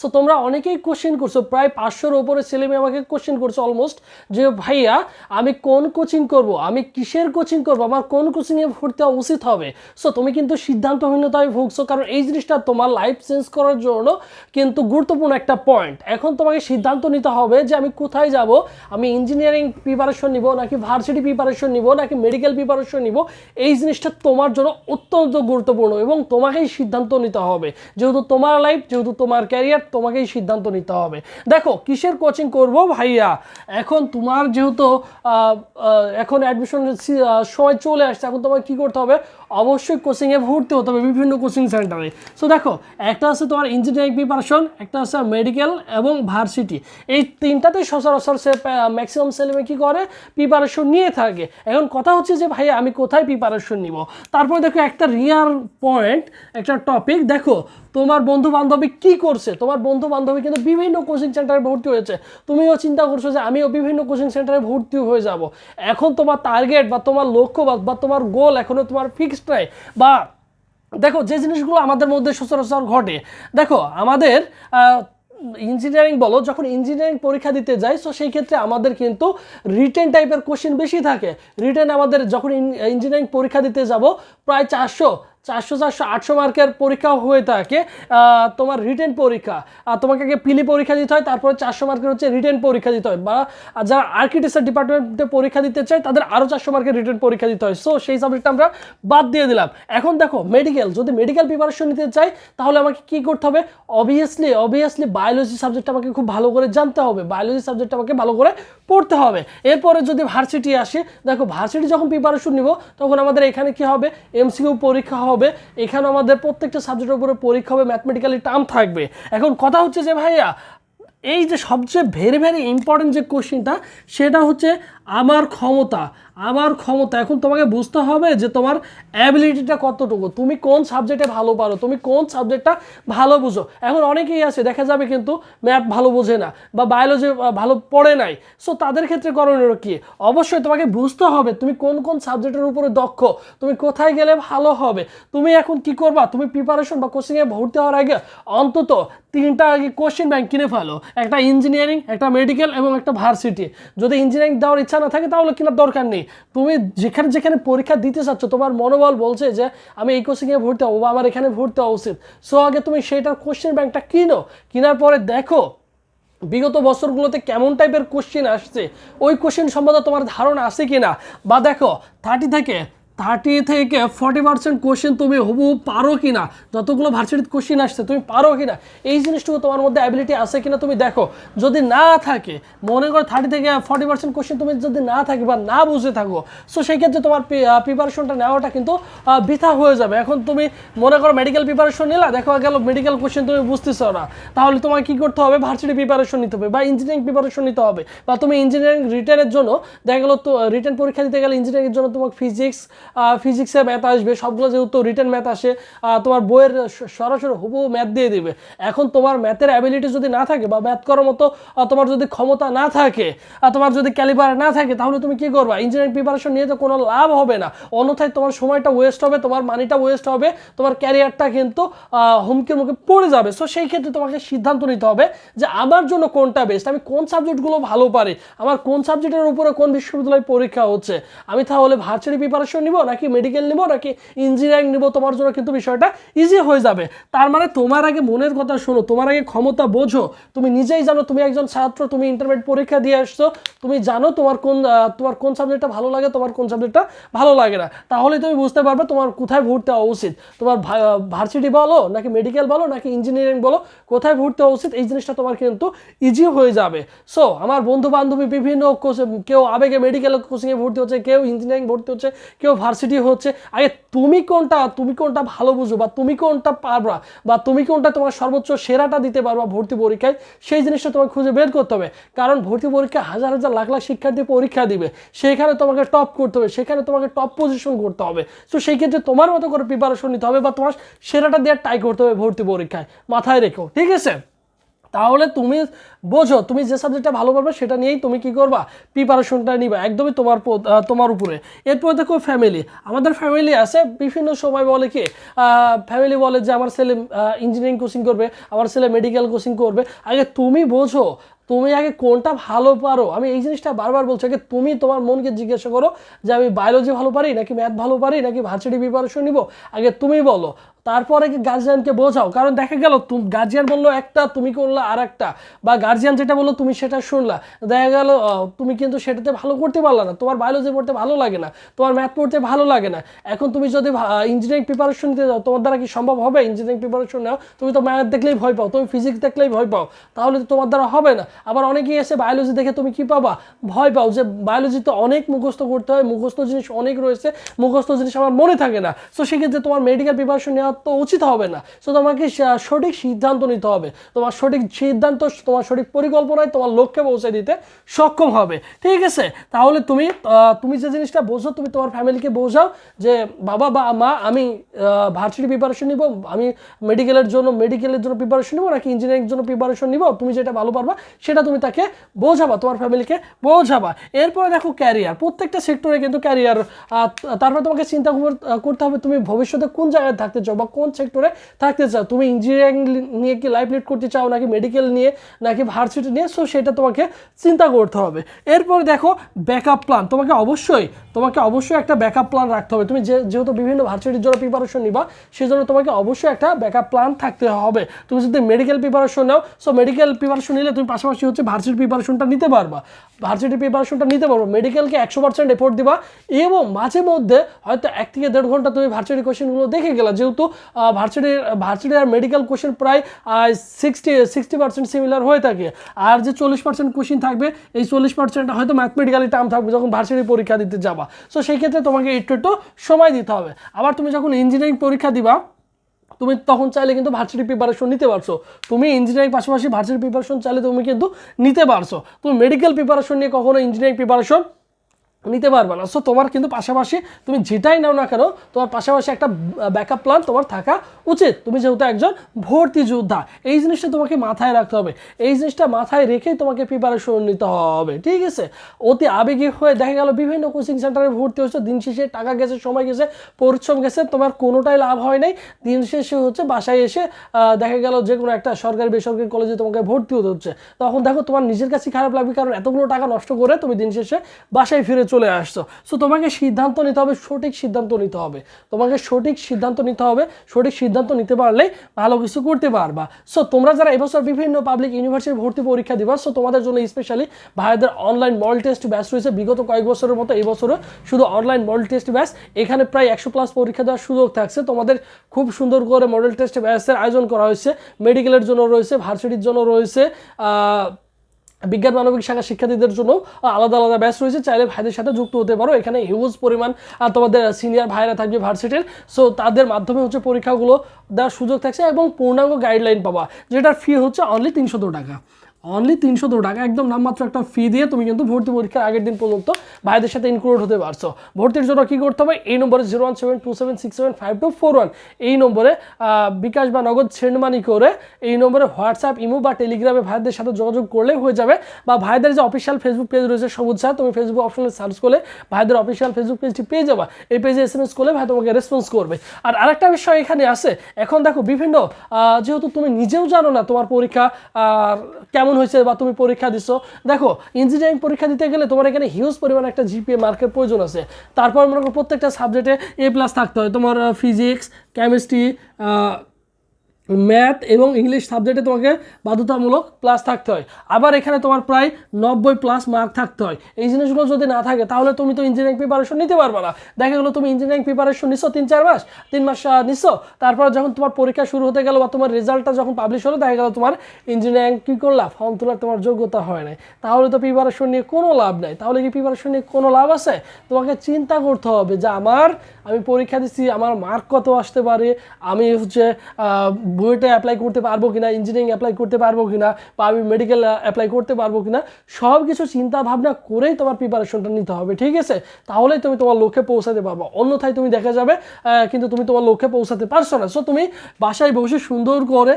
So তোমরা অনেকেই question করছ, প্রায় পাঁচশোর ওপরে ছেলে মেয়ে আমাকে কোশ্চেন করছ অলমোস্ট যে ভাইয়া, আমি কোন কোচিং করব? আমি কিসের কোচিং করব? আমার কোন কোচিংয়ে ভর্তি হওয়া উচিত হবে? সো তুমি কিন্তু সিদ্ধান্তহীনতায় ভুগছো, কারণ এই জিনিসটা তোমার লাইফ চেঞ্জ করার জন্য কিন্তু গুরুত্বপূর্ণ একটা পয়েন্ট এখন তোমাকে সিদ্ধান্ত নিতে হবে যে আমি কোথায় যাব? আমি ইঞ্জিনিয়ারিং প্রিপারেশন নিব, নাকি ভার্সিটি প্রিপারেশন নিব, নাকি মেডিকেল প্রিপারেশন নিব? এই জিনিসটা তোমার জন্য অত্যন্ত গুরুত্বপূর্ণ এবং তোমাকেই সিদ্ধান্ত নিতে হবে। যেহেতু তোমার লাইফ যেহেতু তোমার ক্যারিয়ার তোমাকেই সিদ্ধান্ত নিতে হবে। দেখো, কিসের কোচিং করব ভাইয়া? এখন তোমার যেহেতু এখন অ্যাডমিশন সময় চলে আসছে, এখন তোমাকে কী করতে হবে? অবশ্যই কোচিংয়ে ভর্তি হতে হবে বিভিন্ন কোচিং সেন্টারে সো দেখো, একটা আছে তোমার ইঞ্জিনিয়ারিং প্রিপারেশন একটা আছে মেডিকেল এবং ভার্সিটি এই তিনটাতেই সচরাচর সে ম্যাক্সিমাম ছেলেমেয়ে কী করে? প্রিপারেশন নিয়ে থাকে। এখন কথা হচ্ছে যে, ভাইয়া, আমি কোথায় প্রিপারেশন নিব? তারপর দেখো একটা রিয়ার পয়েন্ট একটা টপিক দেখো, তোমার বন্ধু বান্ধবী কী করছে? তোমার বন্ধু বান্ধবী কিন্তু বিভিন্ন কোচিং সেন্টারে ভর্তি হয়েছে। তুমিও চিন্তা করছ যে আমিও বিভিন্ন কোচিং সেন্টারে ভর্তি হয়ে যাব। এখন তোমার টার্গেট বা তোমার লক্ষ্য বা- তোমার গোল এখনও তোমার ফিক্সড নাই। বা দেখো, যে জিনিসগুলো আমাদের মধ্যে সচরাচর ঘটে, দেখো, আমাদের ইঞ্জিনিয়ারিং বলো, যখন ইঞ্জিনিয়ারিং পরীক্ষা দিতে যাই তো সেই ক্ষেত্রে আমাদের কিন্তু রিটেন টাইপের কোশ্চেন বেশি থাকে। রিটেন আমাদের যখন ইঞ্জিনিয়ারিং পরীক্ষা দিতে যাব, প্রায় চারশো চারশো চারশো, আটশো মার্কের পরীক্ষা হয়ে থাকে তোমার রিটেন পরীক্ষা। আর তোমাকে আগে পিলি পরীক্ষা দিতে হয়, তারপরে চারশো মার্কের হচ্ছে রিটেন পরীক্ষা দিতে হয়। বা যারা আর্কিটেকচার ডিপার্টমেন্টে পরীক্ষা দিতে চায়, তাদের আরও চারশো মার্কের রিটেন পরীক্ষা দিতে হয়। সো সেই সাবজেক্টটা আমরা বাদ দিয়ে দিলাম। এখন দেখো মেডিকেল যদি মেডিকেল প্রিপারেশন নিতে চাই, তাহলে আমাকে কি করতে হবে? অবভিয়াসলি অবভিয়াসলি বায়োলজি সাবজেক্ট আমাকে খুব ভালো করে জানতে হবে। বায়োলজি সাবজেক্ট আমাকে ভালো করে পড়তে হবে। এরপরে যদি ভার্সিটি আসে, দেখো ভার্সিটি যখন প্রিপারেশন নিব, তখন আমাদের এখানে কি হবে? এমসিকিউ পরীক্ষা হবে। এখানে আমাদের প্রত্যেকটা সাবজেক্টের উপরে পরীক্ষা হবে ম্যাথমেটিক্যালি টার্ম থাকবে। এখন কথা হচ্ছে যে ভাইয়া, এই যে সবচেয়ে ভেরি ভেরি ইম্পর্টেন্ট যে কোশ্চেনটা সেটা হচ্ছে আমার ক্ষমতা আমার ক্ষমতা, এখন তোমাকে বুঝতে হবে যে তোমার অ্যাবিলিটিটা কতটুকু। তুমি কোন সাবজেক্টে ভালো পারো, তুমি কোন সাবজেক্টটা ভালো বুঝো। এখন অনেকেই আছে, দেখা যাবে কিন্তু ম্যাথ ভালো বোঝে না বা বায়োলজি ভালো পড়ে নাই। সো তাদের ক্ষেত্রে করণীয় কী? অবশ্যই তোমাকে বুঝতে হবে তুমি কোন কোন সাবজেক্টের উপরে দক্ষ, তুমি কোথায় গেলে ভালো হবে, তুমি এখন কি করবা? তুমি প্রিপারেশন বা কোচিংয়ে ভর্তি হওয়ার আগে অন্তত তিনটা আগে কোশ্চেন ব্যাংক কিনে ফেলো। একটা ইঞ্জিনিয়ারিং একটা মেডিকেল এবং একটা ভার্সিটি যদি ইঞ্জিনিয়ারিং দেওয়ার ইচ্ছা না থাকে তাহলে কেনার দরকার নেই। তুমি যেখানে যেখানে পরীক্ষা দিতে চাচ্ছ, তোমার মনোবল বলছে যে, আমি এই কোচিংয়ে ভর্তি হব বা আমার এখানে ভর্তি হওয়া উচিত। সো আগে তুমি সেইটার কোশ্চেন ব্যাংকটা কিনো। কেনার পরে দেখো, বিগত বছরগুলোতে কেমন টাইপের কোশ্চেন আসছে? ওই কোশ্চেন সম্বন্ধে তোমার ধারণা আছে কি না বা দেখো থার্টি থেকে থার্টি থেকে ফর্টি পার্সেন্ট কোশ্চেন তুমি হবু পারো কি না যতগুলো ভার্সিটির কোশ্চেন আসছে, তুমি পারো কি না এই জিনিসটুকু তোমার মধ্যে অ্যাবিলিটি আছে কিনা তুমি দেখো। যদি না থাকে, মনে করো থার্টি থেকে ফর্টি পার্সেন্ট কোশ্চেন তুমি যদি না থাকে বা না বুঝে থাকো সো সেই ক্ষেত্রে তোমার প্রিপারেশনটা নেওয়াটা কিন্তু বৃথা হয়ে যাবে। এখন তুমি মনে করো মেডিকেল প্রিপারেশন নিলা, দেখো গেল মেডিকেল কোশ্চেন তুমি বুঝতেছো না। তাহলে তোমাকে কি করতে হবে? ভার্সিটি প্রিপারেশন নিতে হবে বা ইঞ্জিনিয়ারিং প্রিপারেশন নিতে হবে। বা তুমি ইঞ্জিনিয়ারিং রিটার্নের জন্য, দেখা গেলো তো রিটার্ন পরীক্ষা দিতে গেলে ইঞ্জিনিয়ারিংয়ের জন্য তোমাকে ফিজিক্স ফিজিক্সে ম্যাথ আসবে, সবগুলো যেহেতু রিটেন ম্যাথ আসে তোমার বইয়ের সরাসরি হুবু ম্যাথ দিয়ে দিবে। এখন তোমার ম্যাথের অ্যাবিলিটি যদি না থাকে বা ম্যাথ করার মতো তোমার যদি ক্ষমতা না থাকে তোমার যদি ক্যালিবার না থাকে, তাহলে তুমি কি করবা? ইঞ্জিনিয়ারিং প্রিপারেশন নিয়ে তো কোনো লাভ হবে না। অন্যথায় তোমার সময়টা ওয়েস্ট হবে, তোমার মানিটা ওয়েস্ট হবে, তোমার ক্যারিয়ারটা কিন্তু হুমকির মুখে পড়ে যাবে। সো সেই ক্ষেত্রে তোমাকে সিদ্ধান্ত নিতে হবে যে আমার জন্য কোনটা বেস্ট আমি কোন সাবজেক্টগুলো ভালো পারি? আমার কোন সাবজেক্টের উপরে কোন বিশ্ববিদ্যালয়ে পরীক্ষা হচ্ছে? আমি তাহলে ভার্চুয়ালি প্রিপারেশন নিব, নাকি মেডিকেল নিব, নাকি ইঞ্জিনিয়ারিং নিব, তোমার জন্য কিন্তু বিষয়টা ইজি হয়ে যাবে। তার মানে তোমার আগে মনের কথা শোনো, তোমার আগে ক্ষমতা বোঝো। তুমি নিজেই জানো তুমি একজন ছাত্র, তুমি ইন্টারমিডিয়েট পরীক্ষা দিয়ে আসছো, তুমি জানো তোমার কোন তোমার কোন সাবজেক্টটা ভালো লাগে, তোমার কোন সাবজেক্টটা ভালো লাগে না। তাহলে তুমি বুঝতে পারবে তোমার কোথায় ভর্তি হওয়া উচিত। তোমার ভার্সিটি বলো, নাকি মেডিকেল বলো, নাকি ইঞ্জিনিয়ারিং বলো, কোথায় ভর্তি হওয়া উচিত, এই জিনিসটা তোমার কিন্তু ইজি হয়ে যাবে। সো আমার বন্ধু বান্ধবী বিভিন্ন কেউ আবেগে মেডিকেল কোচিংয়ে ভর্তি হচ্ছে, কেউ ইঞ্জিনিয়ারিং ভর্তি হচ্ছে, কেউ ভার্সিটি হচ্ছে আগে তুমি কোনটা তুমি কোনটা ভালো বুঝো বা তুমি কোনটা পারবা বা তুমি কোনটা তোমার সর্বোচ্চ সেরাটা দিতে পারবা ভর্তি পরীক্ষায়, সেই জিনিসটা তোমাকে খুঁজে বের করতে হবে। কারণ ভর্তি পরীক্ষায় হাজার হাজার লাখ লাখ শিক্ষার্থী পরীক্ষা দিবে, সেখানে তোমাকে টপ করতে হবে, সেখানে তোমাকে টপ পজিশন করতে হবে। তো সেই ক্ষেত্রে তোমার মতো করে প্রিপারেশন নিতে হবে বা তোমার সেরাটা দেওয়ার ট্রাই করতে হবে ভর্তি পরীক্ষায়। মাথায় রেখো, ঠিক আছে? তাহলে তুমি বোঝো, তুমি যে সাবজেক্টটা ভালো পারবে সেটা নিয়েই তুমি কি করবা? প্রিপারেশনটা নিবা একদমই তোমার তোমার উপরে। এরপরে দেখো ফ্যামিলি আমাদের ফ্যামিলি আছে, বিভিন্ন সময় বলে কি ফ্যামিলি বলে যে আমার ছেলে ইঞ্জিনিয়ারিং কোচিং করবে, আমার ছেলে মেডিকেল কোচিং করবে। আগে তুমি বোঝো, তুমি আগে কোনটা ভালো পারো? আমি এই জিনিসটা বারবার বলছি, আগে তুমি তোমার মনকে জিজ্ঞাসা করো যে আমি বায়োলজি ভালো পারি, নাকি ম্যাথ ভালো পারি, নাকি ভার্সিটি প্রিপারেশন নিব? আগে তুমি বলো। তারপরে কি গার্জিয়ানকে বোঝাও? কারণ দেখা গেল, তুমি গার্জিয়ান বলল একটা, তুমি করল আর একটা বা গার্জিয়ান যেটা বলল, তুমি সেটা শুনলা। দেখা গেল তুমি কিন্তু সেটাতে ভালো করতে পারলা না। তোমার বায়োলজি পড়তে ভালো লাগে না। তোমার ম্যাথ পড়তে ভালো লাগে না। এখন তুমি যদি ইঞ্জিনিয়ারিং প্রিপারেশন নিতে যাও, তোমার দ্বারা কি সম্ভব হবে ইঞ্জিনিয়ারিং প্রিপারেশন নাও তুমি তো ম্যাথ দেখলেই ভয় পাও, তুমি ফিজিক্স দেখলেই ভয় পাও। তাহলে তো তোমার দ্বারা হবে না। আবার অনেকেই এসে বায়োলজি দেখে তুমি কি পাবা? ভয় পাও যে বায়োলজিতে অনেক মুখস্থ করতে হয়, মুখস্থ জিনিস অনেক রয়েছে, মুখস্থ জিনিস আমার মনে থাকে না। সো সেক্ষেত্রে তোমার মেডিকেল প্রিপারেশন নেওয়া তো উচিত হবে না। সো তোমাকে সঠিক সিদ্ধান্ত নিতে হবে। তোমার সঠিক সিদ্ধান্ত, তোমার সঠিক পরিকল্পনায় তোমার লক্ষ্যে পৌঁছে দিতে সক্ষম হবে। ঠিক আছে? তাহলে তুমি তুমি যে জিনিসটা বোঝো, তুমি তোমার ফ্যামিলিকে বোঝাও যে, বাবা বা মা, আমি ভার্সিটি প্রিপারেশন নিব, আমি মেডিকেলের জন্য মেডিকেলের জন্য প্রিপারেশন নিব নাকি ইঞ্জিনিয়ারিং জন্য প্রিপারেশন নিব? তুমি যেটা ভালো পারবা, সেটা তুমি তাকে বোঝাবা, তোমার ফ্যামিলিকে বোঝাবা। এরপরে দেখো ক্যারিয়ার প্রত্যেকটা সেক্টরে কিন্তু ক্যারিয়ার তারপরে তোমাকে চিন্তা কর- করতে হবে, তুমি ভবিষ্যতে কোন জায়গায় থাকতে চাও? বা কোন সেক্টরে থাকতে চাও? তুমি ইঞ্জিনিয়ারিং নিয়ে কি লাইফ লিড করতে চাও, নাকি মেডিকেল নিয়ে, নাকি ভার্সিটি নিয়ে? সো সেটা তোমাকে চিন্তা করতে হবে। এরপরে দেখো ব্যাকআপ প্ল্যান তোমাকে অবশ্যই তোমাকে অবশ্যই একটা ব্যাকআপ প্ল্যান রাখতে হবে। তুমি যে, যেহেতু বিভিন্ন ভার্সিটির জন্য প্রিপারেশন নিবা সেই জন্য তোমাকে অবশ্যই একটা ব্যাকআপ প্ল্যান থাকতে হবে। তুমি যদি মেডিকেল প্রিপারেশন নাও সো মেডিকেল প্রিপারেশন নিলে তুমি পাশাপাশি হচ্ছে ভার্সিটি প্রিপারেশনটা নিতে পারবা। ভার্সিটি প্রিপারেশনটা নিতে পারব। মেডিকেলকে একশো পার্সেন্ট এফোর্ট দিবা। এবং মাঝে মধ্যে হয়তো এক থেকে দেড় ঘণ্টা তুমি ভার্সিটি কোশ্চেনগুলো দেখে গেলা। যেহেতু ভার্সিটির ভার্সিটি আর মেডিকেল কোশ্চেন প্রায় সিক্সটি সিক্সটি পার্সেন্ট সিমিলার হয়ে থাকে। আর যে চল্লিশ পার্সেন্ট কোশ্চেন থাকবে, এই চল্লিশ পার্সেন্ট হয়তো ম্যাথমেটিক্যালি টার্ম থাকবে যখন ভার্সিটি পরীক্ষা দিতে যাবা। সো সেই ক্ষেত্রে তোমাকে একটু একটু সময় দিতে হবে। আবার তুমি যখন ইঞ্জিনিয়ারিং পরীক্ষা দিবা, তুমি তখন চাইলে কিন্তু ভার্সিটি প্রিপারেশন নিতে পারছ। তুমি ইঞ্জিনিয়ারিং পাশাপাশি ভার্সিটি প্রিপারেশন চাইলে তুমি কিন্তু নিতে পারছ। তুমি মেডিকেল প্রিপারেশন নিয়ে কখনো ইঞ্জিনিয়ারিং প্রিপারেশন নিতে পারবে না। সো তোমার কিন্তু পাশাপাশি তুমি যেটাই নাও না কেন, তোমার পাশাপাশি একটা ব্যাকআপ প্ল্যান তোমার থাকা উচিত। তুমি যেহেতু একজন ভর্তি যোদ্ধা, এই জিনিসটা তোমাকে মাথায় রাখতে হবে। এই জিনিসটা মাথায় রেখেই তোমাকে প্রিপারেশন নিতে হবে, ঠিক আছে? অতি আবেগী হয়ে দেখা গেল বিভিন্ন কোচিং সেন্টারে ভর্তি হচ্ছে দিন শেষে টাকা গেছে, সময় গেছে, পরিশ্রম গেছে, তোমার কোনোটাই লাভ হয় নাই। দিন শেষে হচ্ছে বাসায় এসে দেখা গেল যে কোনো একটা সরকারি, বেসরকারি কলেজে তোমাকে ভর্তি হতে হচ্ছে। তখন দেখো তোমার নিজের কাছে খারাপ লাগবে, কারণ এতগুলো টাকা নষ্ট করে তুমি দিন শেষে বাসায় ফিরে চলে আসছো। সো তোমাকে সিদ্ধান্ত নিতে হবে, সঠিক সিদ্ধান্ত নিতে হবে। তোমাকে সঠিক সিদ্ধান্ত নিতে হবে, সঠিক সিদ্ধান্ত নিতে পারলে ভালো কিছু করতে পারবা। সো তোমরা যারা এবছর বিভিন্ন পাবলিক ইউনিভার্সিটি ভর্তি পরীক্ষা দিবা সো তোমাদের জন্য স্পেশালি ভাইদের অনলাইন মল টেস্ট ব্যাচ রয়েছে। বিগত কয়েক বছরের মতো এবছরও শুধু অনলাইন মডেল টেস্ট ব্যাচ এখানে প্রায় একশো প্লাস পরীক্ষা দেওয়ার সুযোগ থাকছে। তোমাদের খুব সুন্দর করে মডেল টেস্ট ব্যাচের আয়োজন করা হয়েছে। মেডিকেলের জন্য রয়েছে ভার্সিটির জন্য রয়েছে বিজ্ঞান মানবিক শাখা শিক্ষার্থীদের জন্য আলাদা আলাদা ব্যাচ রয়েছে। চাইলে ভাইদের সাথে যুক্ত হতে পারো। এখানে হিউজ পরিমাণ তোমাদের সিনিয়র ভাইরা থাকবে ভার্সিটির সো তাদের মাধ্যমে হচ্ছে পরীক্ষাগুলো দেওয়ার সুযোগ থাকছে এবং পূর্ণাঙ্গ গাইডলাইন পাওয়া যেটার ফি হচ্ছে অনলি তিনশো টাকা। অনলি তিনশো দু টাকা। একদম নামমাত্র একটা ফি দিয়ে তুমি কিন্তু ভর্তি পরীক্ষার আগের দিন পর্যন্ত ভাইদের সাথে ইনক্লুড হতে পারছ। ভর্তির জন্য কী করতে হবে? এই নম্বরে zero one seven two seven six seven five two four one এই নম্বরে বিকাশ বা নগদ সেন্ড মানি করে এই নম্বরে হোয়াটসঅ্যাপ, ইমো বা টেলিগ্রামে ভাইদের সাথে যোগাযোগ করলে হয়ে যাবে। বা ভাইদের যে অফিসিয়াল ফেসবুক পেজ রয়েছে, সবুজ স্যার তুমি ফেসবুক অপশনে সার্চ করলে ভাইদের অফিসিয়াল ফেসবুক পেজটি পেয়ে যাবা। এই পেজে এস এম এস করলে ভাই তোমাকে রেসপন্স করবে। আর আরেকটা বিষয় এখানে আছে। এখন দেখো বিভিন্ন যেহেতু তুমি নিজেও জানো না তোমার পরীক্ষা, আর কেমন হয়েছে বা তুমি পরীক্ষা দিছো? দেখো ইঞ্জিনিয়ারিং পরীক্ষা দিতে গেলে তোমার এখানে হিউজ পরিমাণ একটা জিপিএ মার্কের প্রয়োজন আছে। তারপর মনে করো প্রত্যেকটা সাবজেক্টে এ প্লাস থাকতে হয়। তোমার ফিজিক্স কেমিস্ট্রি ম্যাথ এবং ইংলিশ সাবজেক্টে তোমাকে বাধ্যতামূলক প্লাস থাকতে হয়। আবার এখানে তোমার প্রায় নব্বই প্লাস মার্ক থাকতে হয়। এই জিনিসগুলো যদি না থাকে, তাহলে তুমি তো ইঞ্জিনিয়ারিং প্রিপারেশন নিতে পারবে না। দেখা গেলো তুমি ইঞ্জিনিয়ারিং প্রিপারেশন নিছো তিন, চার মাস, তিন মাস নিছো। তারপর যখন তোমার পরীক্ষা শুরু হতে গেলো বা তোমার রেজাল্টটা যখন পাবলিশ হলো, দেখা গেলো তোমার ইঞ্জিনিয়ারিং কী করলা? ফর্ম তোলার তোমার যোগ্যতা হয় নাই। তাহলে তো প্রিপারেশন নিয়ে কোনো লাভ নাই। তাহলে কি প্রিপারেশন নিয়ে কোনো লাভ আছে? তোমাকে চিন্তা করতে হবে যে আমার, আমি পরীক্ষা দিচ্ছি আমার মার্ক কত আসতে পারে? আমি হচ্ছে বুয়েটে অ্যাপ্লাই করতে পারব কি না ইঞ্জিনিয়ারিং অ্যাপ্লাই করতে পারব কিনা, বা আমি মেডিকেল অ্যাপ্লাই করতে পারব কিনা সব কিছু চিন্তা ভাবনা করেই তোমার প্রিপারেশনটা নিতে হবে, ঠিক আছে? তাহলেই তুমি তোমার লক্ষ্যে পৌঁছাতে পারব। অন্যথায় তুমি দেখা যাবে কিন্তু তুমি তোমার লক্ষ্যে পৌঁছাতে পারছ না। সো তুমি বাসায় বসে সুন্দর করে